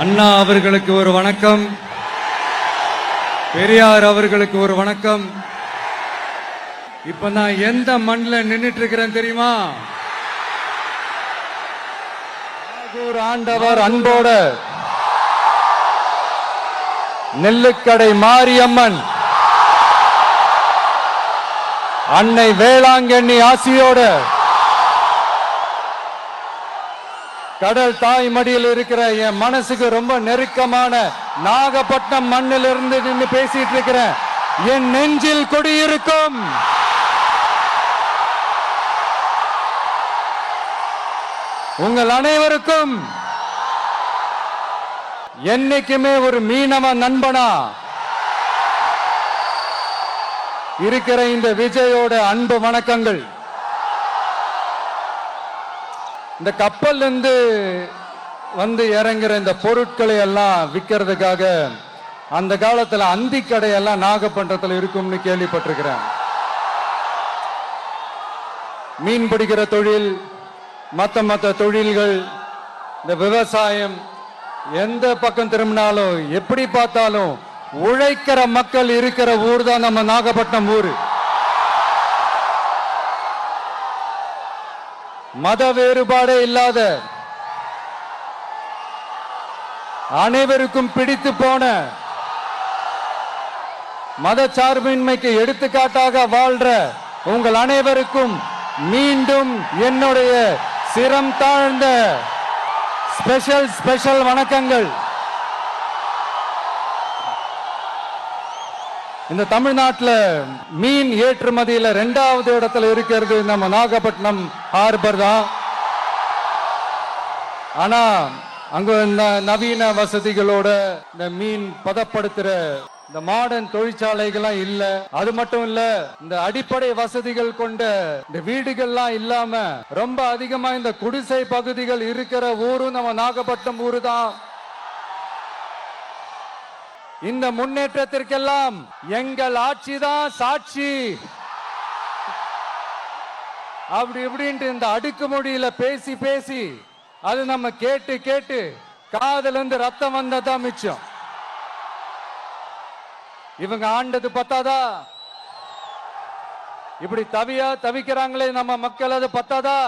அண்ணா அவர்களுக்கு ஒரு வணக்கம். பெரியார் அவர்களுக்கு ஒரு வணக்கம். இப்ப நான் எந்த மண்ணில் நின்னுட்டு இருக்கிறேன் தெரியுமா ஆண்டவர் அன்போட நெல்லுக்கடை மாரியம்மன் அன்னை வேளாங்கண்ணி ஆசியோட கடல் தாய் மடியில் இருக்கிற என் மனசுக்கு ரொம்ப நெருக்கமான நாகப்பட்டினம் மண்ணில் இருந்து நின்று பேசிட்டு இருக்கிறேன் என் நெஞ்சில் குடியிருக்கும். உங்கள் அனைவருக்கும் என்னைக்குமே ஒரு மீனவ நண்பனா இருக்கிற இந்த விஜயோட அன்பு வணக்கங்கள். இந்த கப்பல் இருந்து வந்து இறங்குற இந்த பொருட்களை எல்லாம் விற்கிறதுக்காக அந்த காலத்துல அந்தி கடையெல்லாம் நாகப்பட்டினத்துல இருக்கும்னு கேள்விப்பட்டிருக்கிறேன். மீன் பிடிக்கிற தொழில் மத்த மத்த தொழில்கள் இந்த விவசாயம் எந்த பக்கம் திரும்பினாலும் எப்படி பார்த்தாலும் உழைக்கிற மக்கள் இருக்கிற ஊர் தான் நம்ம நாகப்பட்டினம் ஊர். மத வேறுபாடே இல்லாத அனைவருக்கும் பிடித்து போன மத சார்பின்மைக்கு எடுத்துக்காட்டாக வாழ்ற உங்கள் அனைவருக்கும் மீண்டும் என்னுடைய சிரம் தாழ்ந்த ஸ்பெஷல் ஸ்பெஷல் வணக்கங்கள். இந்த தமிழ்நாட்டில் மீன் ஏற்றுமதியில் ரெண்டாவது இடத்துல இருக்கிறது நம்ம நாகப்பட்டினம் ஹார்பர் தான். ஆனா அங்க இந்த நவீன வசதிகளோட இந்த மீன் பதப்படுத்துற இந்த மாடர்ன் தொழிற்சாலைகள்லாம் இல்ல. அது மட்டும் இல்ல இந்த அடிப்படை வசதிகள் கொண்ட இந்த வீடுகள்லாம் இல்லாம ரொம்ப அதிகமா இந்த குடிசை பகுதிகள் இருக்கிற ஊரும் நம்ம நாகப்பட்டினம் ஊரு தான். இந்த முன்னேற்றத்திற்கெல்லாம் எங்கள் ஆட்சி தான் சாட்சி. அப்படி இப்படின்ட்டு இந்த அடுக்குமொழியில பேசி பேசி அது நம்ம கேட்டு கேட்டு காதல இருந்து ரத்தம் வந்ததா மிச்சம். இவங்க ஆண்டது பத்தாதா? இப்படி தவியா தவிக்கிறாங்களே நம்ம மக்கள் அது பத்தாதா?